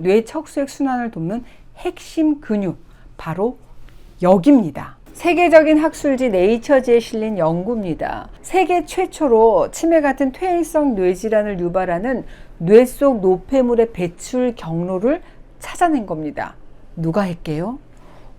뇌 척수액 순환을 돕는 핵심 근육 바로 여기입니다. 세계적인 학술지 네이처지에 실린 연구입니다. 세계 최초로 치매 같은 퇴행성 뇌질환을 유발하는 뇌 속 노폐물의 배출 경로를 찾아낸 겁니다. 누가 했게요?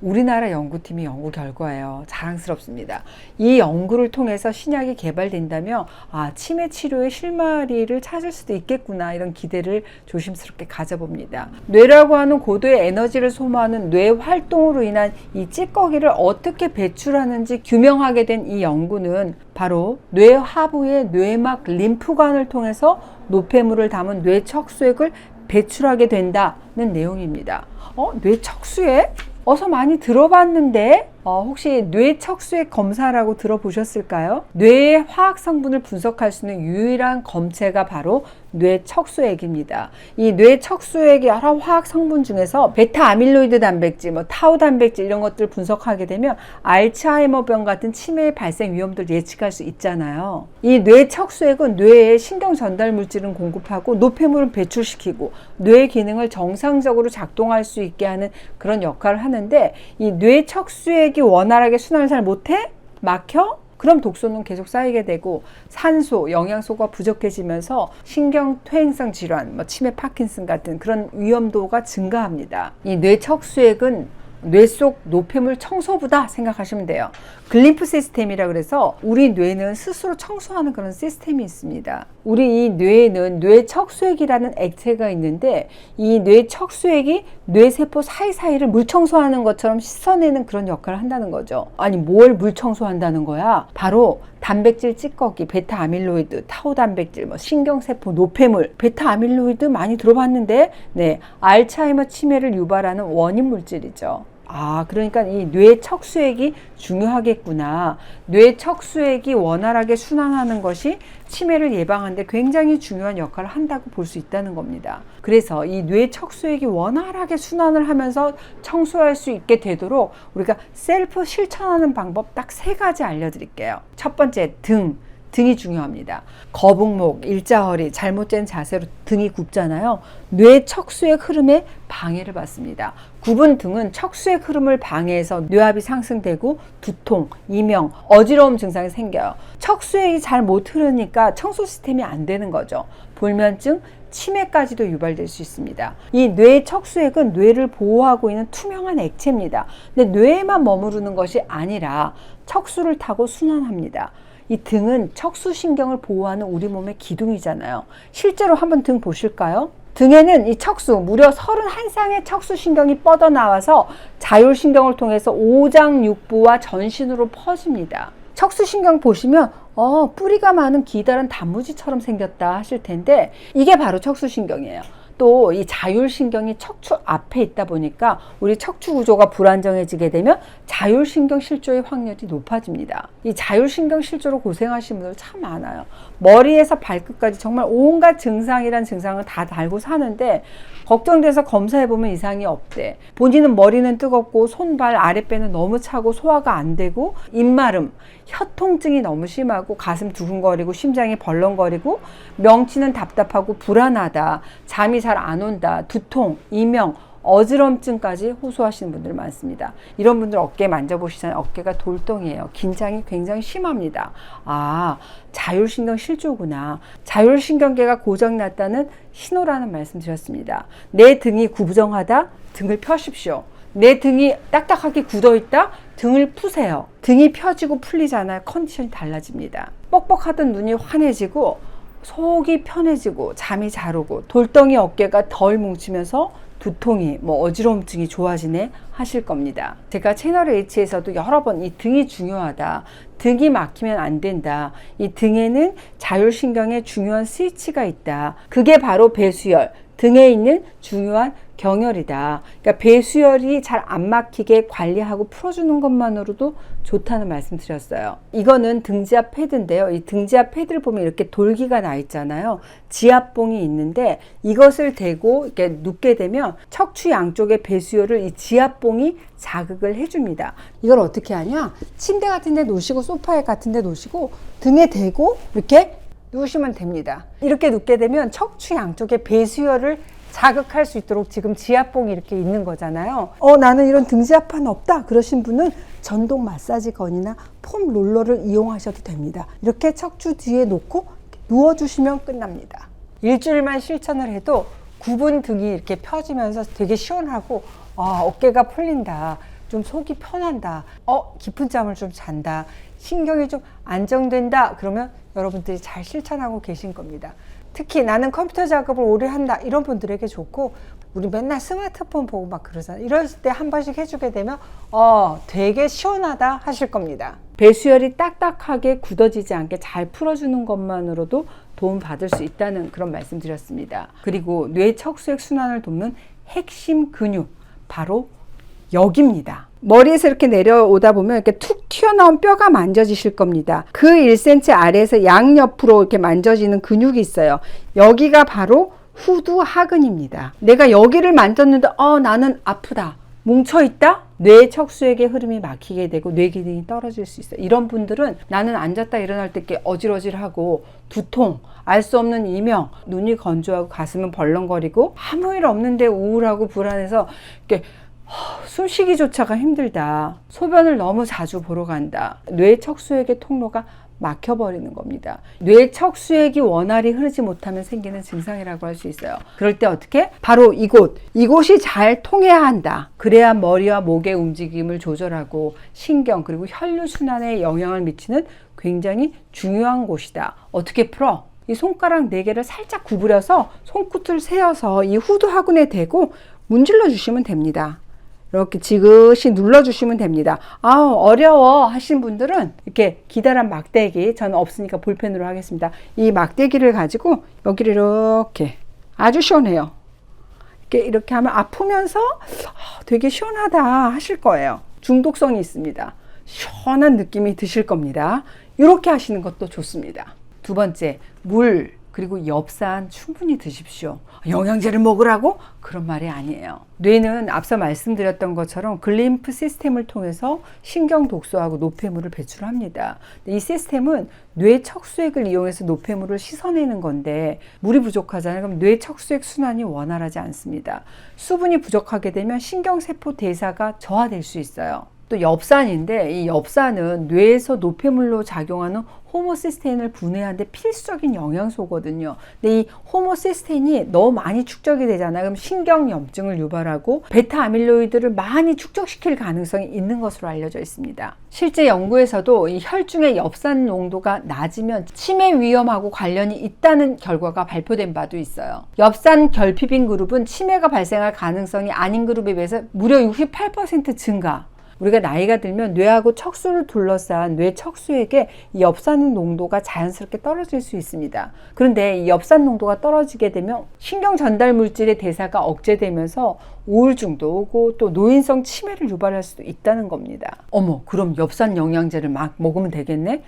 우리나라 연구팀의 연구 결과예요. 자랑스럽습니다. 이 연구를 통해서 신약이 개발된다면 아, 치매 치료의 실마리를 찾을 수도 있겠구나 이런 기대를 조심스럽게 가져봅니다. 뇌라고 하는 고도의 에너지를 소모하는 뇌 활동으로 인한 이 찌꺼기를 어떻게 배출하는지 규명하게 된 이 연구는 바로 뇌 하부의 뇌막 림프관을 통해서 노폐물을 담은 뇌 척수액을 배출하게 된다는 내용입니다. 어, 뇌 척수액? 어서 많이 들어봤는데 어, 혹시 뇌척수액 검사라고 들어보셨을까요? 뇌의 화학 성분을 분석할 수 있는 유일한 검체가 바로 뇌척수액입니다. 이 뇌척수액의 여러 화학 성분 중에서 베타 아밀로이드 단백질, 뭐 타우 단백질 이런 것들을 분석하게 되면 알츠하이머병 같은 치매의 발생 위험도를 예측할 수 있잖아요. 이 뇌척수액은 뇌에 신경 전달 물질을 공급하고 노폐물을 배출시키고 뇌 기능을 정상적으로 작동할 수 있게 하는 그런 역할을 하는데 이 뇌척수액 이 원활하게 순환을 잘 못해? 막혀? 그럼 독소는 계속 쌓이게 되고 산소, 영양소가 부족해지면서 신경 퇴행성 질환, 뭐 치매, 파킨슨 같은 그런 위험도가 증가합니다. 이 뇌척수액은 뇌 속 노폐물 청소부다 생각하시면 돼요. 글림프 시스템이라 그래서 우리 뇌는 스스로 청소하는 그런 시스템이 있습니다. 우리 이 뇌에는 뇌척수액이라는 액체가 있는데 이 뇌척수액이 뇌세포 사이사이를 물 청소하는 것처럼 씻어내는 그런 역할을 한다는 거죠. 아니 뭘 물 청소한다는 거야? 바로 단백질 찌꺼기, 베타 아밀로이드, 타우 단백질, 뭐 신경세포 노폐물, 베타 아밀로이드 많이 들어봤는데, 네, 알츠하이머 치매를 유발하는 원인 물질이죠. 아, 그러니까 이 뇌 척수액이 중요하겠구나. 뇌 척수액이 원활하게 순환하는 것이 치매를 예방하는데 굉장히 중요한 역할을 한다고 볼 수 있다는 겁니다. 그래서 이 뇌 척수액이 원활하게 순환을 하면서 청소할 수 있게 되도록 우리가 셀프 실천하는 방법 딱 세 가지 알려드릴게요. 첫 번째, 등. 등이 중요합니다. 거북목, 일자허리, 잘못된 자세로 등이 굽잖아요. 뇌 척수의 흐름에 방해를 받습니다. 굽은 등은 척수의 흐름을 방해해서 뇌압이 상승되고 두통, 이명, 어지러움 증상이 생겨요. 척수액이 잘 못 흐르니까 청소 시스템이 안 되는 거죠. 불면증, 치매까지도 유발될 수 있습니다. 이뇌 척수액은 뇌를 보호하고 있는 투명한 액체입니다. 근데 뇌에만 머무르는 것이 아니라 척수를 타고 순환합니다. 이 등은 척수신경을 보호하는 우리 몸의 기둥이잖아요. 실제로 한번 등 보실까요? 등에는 이 척수, 무려 31쌍의 척수신경이 뻗어나와서 자율신경을 통해서 오장육부와 전신으로 퍼집니다. 척수신경 보시면 어, 뿌리가 많은 기다란 단무지처럼 생겼다 하실 텐데 이게 바로 척수신경이에요. 또 이 자율신경이 척추 앞에 있다 보니까 우리 척추 구조가 불안정해지게 되면 자율신경 실조의 확률이 높아집니다. 이 자율신경 실조로 고생하시는 분들 참 많아요. 머리에서 발끝까지 정말 온갖 증상이란 증상을 다 달고 사는데 걱정돼서 검사해보면 이상이 없대. 본인은 머리는 뜨겁고 손발 아랫배는 너무 차고 소화가 안 되고 입마름, 혀통증이 너무 심하고 가슴 두근거리고 심장이 벌렁거리고 명치는 답답하고 불안하다. 잠이 잘안 온다. 두통, 이명, 어지럼증까지 호소하시는 분들 많습니다. 이런 분들 어깨 만져보시잖아요. 어깨가 돌덩이에요. 긴장이 굉장히 심합니다. 아, 자율신경 실조구나. 자율신경계가 고장났다는 신호라는 말씀 드렸습니다. 내 등이 구부정하다? 등을 펴십시오. 내 등이 딱딱하게 굳어 있다? 등을 푸세요. 등이 펴지고 풀리잖아요. 컨디션이 달라집니다. 뻑뻑하던 눈이 환해지고 속이 편해지고 잠이 잘 오고 돌덩이 어깨가 덜 뭉치면서 두통이 뭐 어지러움증이 좋아지네 하실 겁니다. 제가 채널 H에서도 여러 번 이 등이 중요하다. 등이 막히면 안 된다. 이 등에는 자율신경의 중요한 스위치가 있다. 그게 바로 배수열, 등에 있는 중요한 경혈이다. 그러니까 배수열이 잘 안 막히게 관리하고 풀어주는 것만으로도 좋다는 말씀 드렸어요. 이거는 등지압 패드인데요. 이 등지압 패드를 보면 이렇게 돌기가 나 있잖아요. 지압봉이 있는데 이것을 대고 이렇게 눕게 되면 척추 양쪽의 배수열을 이 지압봉이 자극을 해줍니다. 이걸 어떻게 하냐? 침대 같은 데 놓으시고 소파에 같은 데 놓으시고 등에 대고 이렇게 누우시면 됩니다. 이렇게 눕게 되면 척추 양쪽의 배수열을 자극할 수 있도록 지금 지압봉이 이렇게 있는 거잖아요. 어, 나는 이런 등지압판 없다. 그러신 분은 전동 마사지 건이나 폼 롤러를 이용하셔도 됩니다. 이렇게 척추 뒤에 놓고 누워주시면 끝납니다. 일주일만 실천을 해도 구분 등이 이렇게 펴지면서 되게 시원하고 아, 어깨가 풀린다. 좀 속이 편한다. 어, 깊은 잠을 좀 잔다. 신경이 좀 안정된다. 그러면 여러분들이 잘 실천하고 계신 겁니다. 특히 나는 컴퓨터 작업을 오래 한다. 이런 분들에게 좋고 우리 맨날 스마트폰 보고 막 그러잖아요. 이럴 때 한 번씩 해주게 되면 어, 되게 시원하다 하실 겁니다. 배수열이 딱딱하게 굳어지지 않게 잘 풀어주는 것만으로도 도움 받을 수 있다는 그런 말씀 드렸습니다. 그리고 뇌 척수액 순환을 돕는 핵심 근육 바로 여기입니다. 머리에서 이렇게 내려오다 보면 이렇게 툭 튀어나온 뼈가 만져지실 겁니다. 그 1cm 아래에서 양옆으로 이렇게 만져지는 근육이 있어요. 여기가 바로 후두 하근입니다. 내가 여기를 만졌는데 어 나는 아프다. 뭉쳐 있다? 뇌 척수액의 흐름이 막히게 되고 뇌 기능이 떨어질 수 있어요. 이런 분들은 나는 앉았다 일어날 때 어질어질하고 두통, 알 수 없는 이명, 눈이 건조하고 가슴은 벌렁거리고 아무 일 없는데 우울하고 불안해서 이렇게 숨쉬기조차가 힘들다. 소변을 너무 자주 보러 간다. 뇌 척수액의 통로가 막혀버리는 겁니다. 뇌 척수액이 원활히 흐르지 못하면 생기는 증상이라고 할 수 있어요. 그럴 때 어떻게? 바로 이곳, 이곳이 잘 통해야 한다. 그래야 머리와 목의 움직임을 조절하고 신경 그리고 혈류 순환에 영향을 미치는 굉장히 중요한 곳이다. 어떻게 풀어? 이 손가락 네 개를 살짝 구부려서 손끝을 세어서 이 후두 하근에 대고 문질러 주시면 됩니다. 이렇게 지그시 눌러주시면 됩니다. 아 어려워 하신 분들은 이렇게 기다란 막대기 저는 없으니까 볼펜으로 하겠습니다. 이 막대기를 가지고 여기를 이렇게 아주 시원해요. 이렇게 이렇게 하면 아프면서 아, 되게 시원하다 하실 거예요. 중독성이 있습니다. 시원한 느낌이 드실 겁니다. 이렇게 하시는 것도 좋습니다. 두 번째 물 그리고 엽산 충분히 드십시오. 영양제를 먹으라고? 그런 말이 아니에요. 뇌는 앞서 말씀드렸던 것처럼 글림프 시스템을 통해서 신경 독소하고 노폐물을 배출합니다. 이 시스템은 뇌 척수액을 이용해서 노폐물을 씻어내는 건데 물이 부족하잖아요. 그럼 뇌 척수액 순환이 원활하지 않습니다. 수분이 부족하게 되면 신경세포 대사가 저하될 수 있어요. 또 엽산인데 이 엽산은 뇌에서 노폐물로 작용하는 호모시스테인을 분해하는데 필수적인 영양소거든요. 근데 이 호모시스테인이 너무 많이 축적이 되잖아요. 그럼 신경염증을 유발하고 베타 아밀로이드를 많이 축적시킬 가능성이 있는 것으로 알려져 있습니다. 실제 연구에서도 이 혈중의 엽산 농도가 낮으면 치매 위험하고 관련이 있다는 결과가 발표된 바도 있어요. 엽산 결핍인 그룹은 치매가 발생할 가능성이 아닌 그룹에 비해서 무려 68% 증가. 우리가 나이가 들면 뇌하고 척수를 둘러싼 뇌 척수에게 이 엽산 농도가 자연스럽게 떨어질 수 있습니다. 그런데 이 엽산 농도가 떨어지게 되면 신경 전달 물질의 대사가 억제되면서 우울증도 오고 또 노인성 치매를 유발할 수도 있다는 겁니다. 어머, 그럼 엽산 영양제를 막 먹으면 되겠네?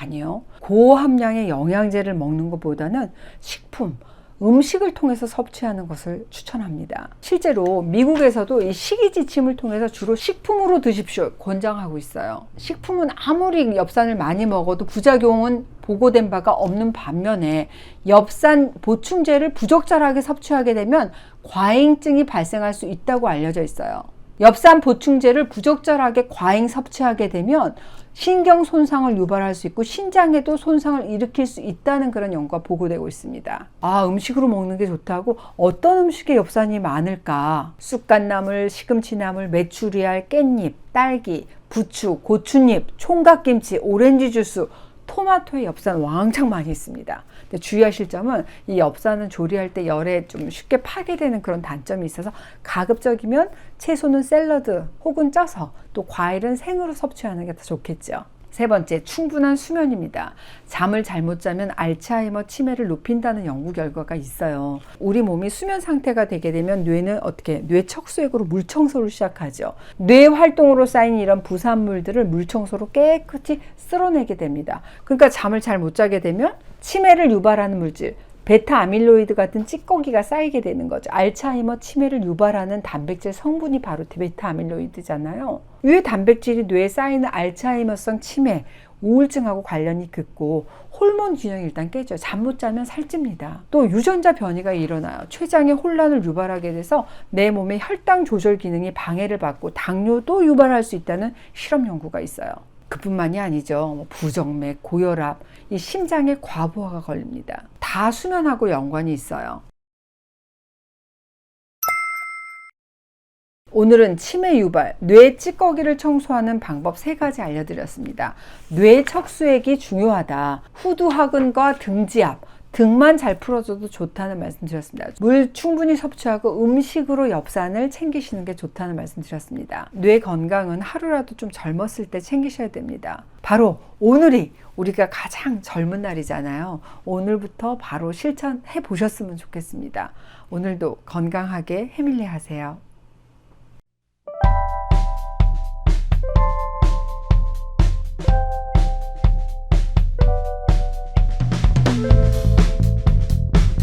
아니요. 고함량의 영양제를 먹는 것보다는 식품, 음식을 통해서 섭취하는 것을 추천합니다. 실제로 미국에서도 이 식이 지침을 통해서 주로 식품으로 드십시오 권장하고 있어요. 식품은 아무리 엽산을 많이 먹어도 부작용은 보고된 바가 없는 반면에 엽산 보충제를 부적절하게 섭취하게 되면 과잉증이 발생할 수 있다고 알려져 있어요. 엽산 보충제를 부적절하게 과잉 섭취하게 되면 신경 손상을 유발할 수 있고 신장에도 손상을 일으킬 수 있다는 그런 연구가 보고되고 있습니다. 아, 음식으로 먹는 게 좋다고 어떤 음식에 엽산이 많을까? 쑥갓나물, 시금치나물, 메추리알, 깻잎, 딸기, 부추, 고추잎, 총각김치, 오렌지 주스, 토마토에 엽산 왕창 많이 있습니다. 근데 주의하실 점은 이 엽산은 조리할 때 열에 좀 쉽게 파괴되는 그런 단점이 있어서 가급적이면 채소는 샐러드 혹은 쪄서 또 과일은 생으로 섭취하는 게 더 좋겠죠. 세 번째, 충분한 수면입니다. 잠을 잘못 자면 알츠하이머 치매를 높인다는 연구 결과가 있어요. 우리 몸이 수면 상태가 되게 되면 뇌는 어떻게 뇌 척수액으로 물 청소를 시작하죠. 뇌 활동으로 쌓인 이런 부산물들을 물 청소로 깨끗이 쓸어내게 됩니다. 그러니까 잠을 잘 못 자게 되면 치매를 유발하는 물질, 베타 아밀로이드 같은 찌꺼기가 쌓이게 되는 거죠. 알츠하이머 치매를 유발하는 단백질 성분이 바로 베타 아밀로이드잖아요. 이 단백질이 뇌에 쌓이는 알츠하이머성 치매, 우울증하고 관련이 긋고 호르몬 균형이 일단 깨져요. 잠못 자면 살찝니다. 또 유전자 변이가 일어나요. 췌장에 혼란을 유발하게 돼서 내 몸의 혈당 조절 기능이 방해를 받고 당뇨도 유발할 수 있다는 실험 연구가 있어요. 그뿐만이 아니죠. 뭐 부정맥, 고혈압, 이 심장의 과부하가 걸립니다. 다 수면하고 연관이 있어요. 오늘은 치매 유발, 뇌 찌꺼기를 청소하는 방법 세 가지 알려드렸습니다. 뇌 척수액이 중요하다. 후두하근과 등지압, 등만 잘 풀어줘도 좋다는 말씀 드렸습니다. 물 충분히 섭취하고 음식으로 엽산을 챙기시는 게 좋다는 말씀 드렸습니다. 뇌 건강은 하루라도 좀 젊었을 때 챙기셔야 됩니다. 바로 오늘이 우리가 가장 젊은 날이잖아요. 오늘부터 바로 실천해 보셨으면 좋겠습니다. 오늘도 건강하게 해밀리 하세요.